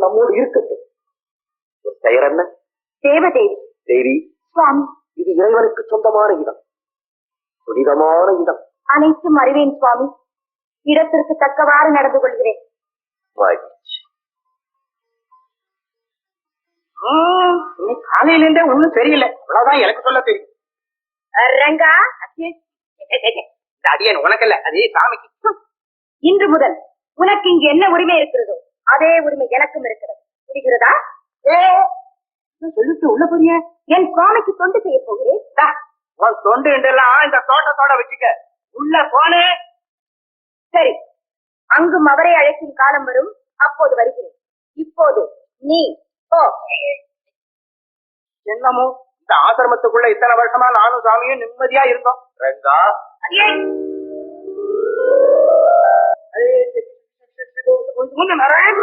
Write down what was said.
நம்மோடு இருக்கட்டும் பெயர் என்ன? தேவதேவி. தேவி. சுவாமி. இது இறைவனுக்கு சொந்தமான இடம். புனிதமான இடம். அனைத்தும் அறிவேன் சுவாமி. இடத்திற்கு தக்கவாறு நடந்து கொள்கிறேன். காலையில இருந்தே ஒண்ணும் தெரியல. அவ்வளவுதான் எனக்கு சொல்ல தெரியும். ரங்கா அடியன் உனக்கல்ல அது சாமிக்கு. இன்று முதல் உனக்கு இங்கு என்ன உரிமை இருக்கிறதோ? அதே உரிமை எனக்கும் இருக்கிறது. புரிகிறதா? சொல்லிட்டு உள்ள போறிய. என் சுவாமிக்கு தொண்டு செய்ய போகிறேன். தொண்டு எல்லாம் இந்த தோட்டத்தோட வச்சுக்க. உள்ள போனே. சரி. அங்கும் அவரை அழைக்கும் காலம் வரும். அப்போது வருகிறேன். இப்போது நீ ஓ என்னமோ இந்த ஆசிரமத்துக்குள்ள இத்தனை வருஷமா நானும் சாமியும் நிம்மதியா இருந்தோம். ரங்கா. கொஞ்சம் முன்ன வரேன்